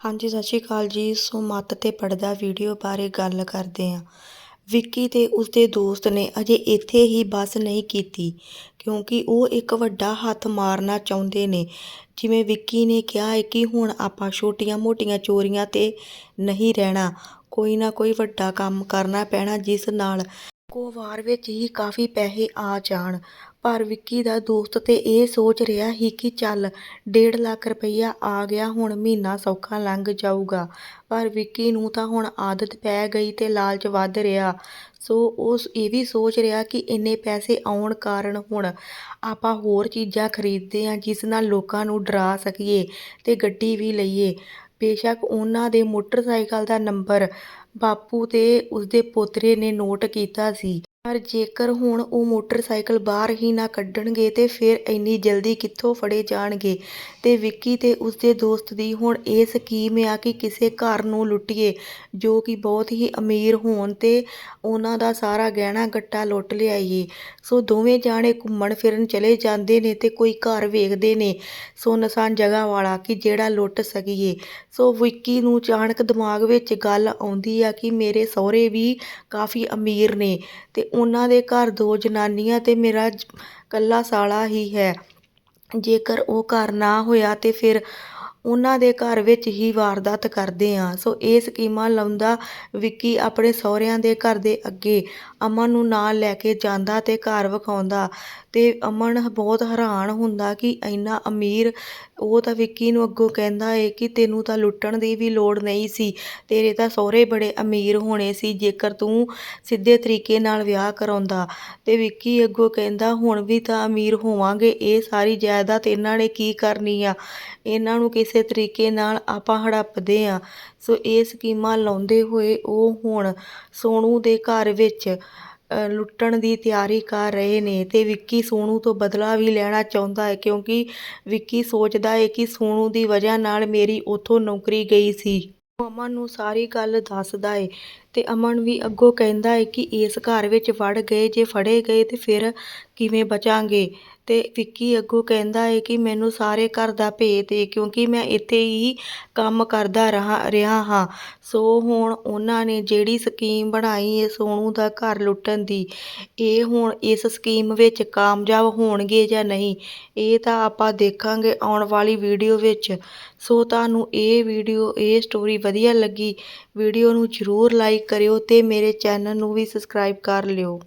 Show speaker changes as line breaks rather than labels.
ਹਾਂਜੀ, ਸਤਿ ਸ਼੍ਰੀ ਅਕਾਲ ਜੀ। ਸੋ ਮੱਤ ਤੇ ਪੜਦਾ ਵੀਡੀਓ ਬਾਰੇ ਗੱਲ ਕਰਦੇ ਹਾਂ। ਵਿੱਕੀ ਤੇ ਉਸਦੇ ਦੋਸਤ ਨੇ ਅਜੇ ਇੱਥੇ ਹੀ ਬਸ ਨਹੀਂ ਕੀਤੀ, ਕਿਉਂਕਿ ਉਹ ਇੱਕ ਵੱਡਾ ਹੱਥ ਮਾਰਨਾ ਚਾਹੁੰਦੇ ਨੇ। ਜਿਵੇਂ ਵਿੱਕੀ ਨੇ ਕਿਹਾ ਹੈ ਕਿ ਹੁਣ ਆਪਾਂ ਛੋਟੀਆਂ-ਮੋਟੀਆਂ ਚੋਰੀਆਂ ਤੇ ਨਹੀਂ ਰਹਿਣਾ, ਕੋਈ ਨਾ ਕੋਈ ਵੱਡਾ ਕੰਮ ਕਰਨਾ ਪੈਣਾ, ਜਿਸ ਨਾਲ ਕੋ ਵਾਰ ਵਿੱਚ ਹੀ ਕਾਫੀ ਪੈਸੇ ਆ ਜਾਣ। ਪਰ ਵਿੱਕੀ ਦਾ ਦੋਸਤ ਤੇ ਇਹ ਸੋਚ ਰਿਹਾ ਸੀ ਕਿ ਚੱਲ ਡੇਢ ਲੱਖ ਰੁਪਈਆ ਆ ਗਿਆ, ਹੁਣ ਮਹੀਨਾ ਸੌਖਾ ਲੰਘ ਜਾਊਗਾ। ਪਰ ਵਿੱਕੀ ਨੂੰ ਤਾਂ ਹੁਣ ਆਦਤ ਪੈ ਗਈ ਤੇ ਲਾਲਚ ਵੱਧ ਰਿਹਾ। ਸੋ ਉਸ ਇਹ ਵੀ ਸੋਚ ਰਿਹਾ ਕਿ ਇੰਨੇ ਪੈਸੇ ਆਉਣ ਕਾਰਨ ਹੁਣ ਆਪਾਂ ਹੋਰ ਚੀਜ਼ਾਂ ਖਰੀਦਦੇ ਹਾਂ ਜਿਸ ਨਾਲ ਲੋਕਾਂ ਨੂੰ ਡਰਾ ਸਕੀਏ ਤੇ ਗੱਡੀ ਵੀ ਲਈਏ। ਬੇਸ਼ੱਕ ਉਹਨਾਂ ਦੇ ਮੋਟਰਸਾਈਕਲ ਦਾ ਨੰਬਰ ਬਾਪੂ ਤੇ ਉਸਦੇ ਪੋਤਰੇ ਨੇ ਨੋਟ ਕੀਤਾ ਸੀ। ਪਰ ਜੇਕਰ ਹੁਣ ਉਹ ਮੋਟਰਸਾਈਕਲ ਬਾਹਰ ਹੀ ਨਾ ਕੱਢਣਗੇ ਤੇ ਫਿਰ ਇੰਨੀ ਜਲਦੀ ਕਿੱਥੋਂ ਫੜੇ ਜਾਣਗੇ? ਤੇ ਵਿੱਕੀ ਤੇ ਉਸਦੇ ਦੋਸਤ ਦੀ ਹੁਣ ਇਹ ਸਕੀਮ ਆ ਕਿ ਕਿਸੇ ਘਰ ਨੂੰ ਲੁੱਟੀਏ, ਜੋ ਕਿ ਬਹੁਤ ਹੀ ਅਮੀਰ ਹੋਣ ਤੇ ਉਹਨਾਂ ਦਾ ਸਾਰਾ ਗਹਿਣਾ ਗੱਟਾ ਲੁੱਟ ਲਿਆਈਏ। ਸੋ ਦੋਵੇਂ ਜਾਣੇ ਘੁੰਮਣ ਫਿਰਨ ਚਲੇ ਜਾਂਦੇ ਨੇ ਤੇ ਕੋਈ ਘਰ ਵੇਖਦੇ ਨੇ ਸੁੰਨਸਾਨ ਜਗ੍ਹਾ ਵਾਲਾ ਕਿ ਜਿਹੜਾ ਲੁੱਟ ਸਕੀਏ। ਸੋ ਵਿੱਕੀ ਨੂੰ ਅਚਾਨਕ ਦਿਮਾਗ ਵਿੱਚ ਗੱਲ ਆਉਂਦੀ ਆ ਕਿ ਮੇਰੇ ਸਹੁਰੇ ਵੀ ਕਾਫੀ ਅਮੀਰ ਨੇ ਤੇ ਉਹਨਾਂ ਦੇ ਘਰ ਦੋ ਜਨਾਨੀਆਂ ਤੇ ਮੇਰਾ ਇਕੱਲਾ ਸਾਲਾ ਹੀ ਹੈ। ਜੇਕਰ ਉਹ ਘਰ ਨਾ ਹੋਇਆ ਤੇ ਫਿਰ ਉਹਨਾਂ ਦੇ ਘਰ ਵਿੱਚ ਹੀ ਵਾਰਦਾਤ ਕਰਦੇ ਹਾਂ। ਸੋ ਇਹ ਸਕੀਮਾਂ ਲਾਉਂਦਾ ਵਿੱਕੀ ਆਪਣੇ ਸਹੁਰਿਆਂ ਦੇ ਘਰ ਦੇ ਅੱਗੇ ਅਮਨ ਨੂੰ ਨਾਲ ਲੈ ਕੇ ਜਾਂਦਾ ਤੇ ਘਰ ਵਿਖਾਉਂਦਾ ਤੇ ਅਮਨ ਬਹੁਤ ਹੈਰਾਨ ਹੁੰਦਾ ਕਿ ਇੰਨਾ ਅਮੀਰ, ਉਹ ਤਾਂ ਵਿੱਕੀ ਨੂੰ ਅੱਗੋਂ ਕਹਿੰਦਾ ਏ ਕਿ ਤੈਨੂੰ ਤਾਂ ਲੁੱਟਣ ਦੀ ਵੀ ਲੋੜ ਨਹੀਂ ਸੀ, ਤੇਰੇ ਤਾਂ ਸਹੁਰੇ ਬੜੇ ਅਮੀਰ ਹੋਣੇ ਸੀ, ਜੇਕਰ ਤੂੰ ਸਿੱਧੇ ਤਰੀਕੇ ਨਾਲ ਵਿਆਹ ਕਰਾਉਂਦਾ। ਤੇ ਵਿੱਕੀ ਅੱਗੋਂ ਕਹਿੰਦਾ, ਹੁਣ ਵੀ ਤਾਂ ਅਮੀਰ ਹੋਵਾਂਗੇ, ਇਹ ਸਾਰੀ ਜਾਇਦਾਦ ਇਹਨਾਂ ਨੇ ਕੀ ਕਰਨੀ ਆ? ਇਹਨਾਂ ਨੂੰ ਕਿਸੇ ਤਰੀਕੇ ਨਾਲ ਆਪਾਂ ਹੜੱਪਦੇ ਆ ਸੋ ਇਹ ਸਕੀਮਾਂ ਲਾਉਂਦੇ ਹੋਏ ਉਹ ਹੁਣ ਸੋਨੂ ਦੇ ਘਰ ਵਿੱਚ ਲੁੱਟਣ ਦੀ ਤਿਆਰੀ ਕਰ ਰਹੇ ਨੇ ਤੇ ਵਿੱਕੀ ਸੋਨੂ ਤੋਂ ਬਦਲਾ ਵੀ ਲੈਣਾ ਚਾਹੁੰਦਾ ਹੈ ਕਿਉਂਕਿ ਵਿੱਕੀ ਸੋਚਦਾ ਹੈ ਕਿ ਸੋਨੂ ਦੀ ਵਜ੍ਹਾ ਨਾਲ ਮੇਰੀ ਉੱਥੋਂ ਨੌਕਰੀ ਗਈ ਸੀ। ਅਮਨ ਨੂੰ ਸਾਰੀ ਗੱਲ ਦੱਸਦਾ ਏ ਤੇ ਅਮਨ ਵੀ ਅੱਗੋਂ ਕਹਿੰਦਾ ਏ ਕਿ ਇਸ ਘਰ ਵਿੱਚ ਵੜ ਗਏ, ਜੇ ਫੜੇ ਗਏ ਤੇ ਫਿਰ ਕਿਵੇਂ ਬਚਾਂਗੇ? ਤੇ ਵਿੱਕੀ ਅੱਗੋਂ ਕਹਿੰਦਾ ਹੈ ਕਿ ਮੈਨੂੰ ਸਾਰੇ ਘਰ ਦਾ ਭੇਤ ਦੇ ਕਿਉਂਕਿ ਮੈਂ ਇੱਥੇ ਹੀ ਕੰਮ ਕਰਦਾ ਰਹਾ, ਰਿਹਾ ਹਾਂ। ਸੋ ਹੁਣ ਉਹਨਾਂ ਨੇ ਜਿਹੜੀ ਸਕੀਮ ਬਣਾਈ ਹੈ ਸੋਨੂ ਦਾ ਘਰ ਲੁੱਟਣ ਦੀ, ਇਹ ਹੁਣ ਇਸ ਸਕੀਮ ਵਿੱਚ ਕਾਮਯਾਬ ਹੋਣਗੇ ਜਾਂ ਨਹੀਂ, ਇਹ ਤਾਂ ਆਪਾਂ ਦੇਖਾਂਗੇ ਆਉਣ ਵਾਲੀ ਵੀਡੀਓ ਵਿੱਚ। ਸੋ ਤੁਹਾਨੂੰ ਇਹ ਵੀਡੀਓ, ਇਹ ਸਟੋਰੀ ਵਧੀਆ ਲੱਗੀ, ਵੀਡੀਓ ਨੂੰ ਜ਼ਰੂਰ ਲਾਈਕ ਕਰਿਓ ਤੇ ਮੇਰੇ ਚੈਨਲ ਨੂੰ ਵੀ ਸਬਸਕ੍ਰਾਈਬ ਕਰ ਲਿਓ।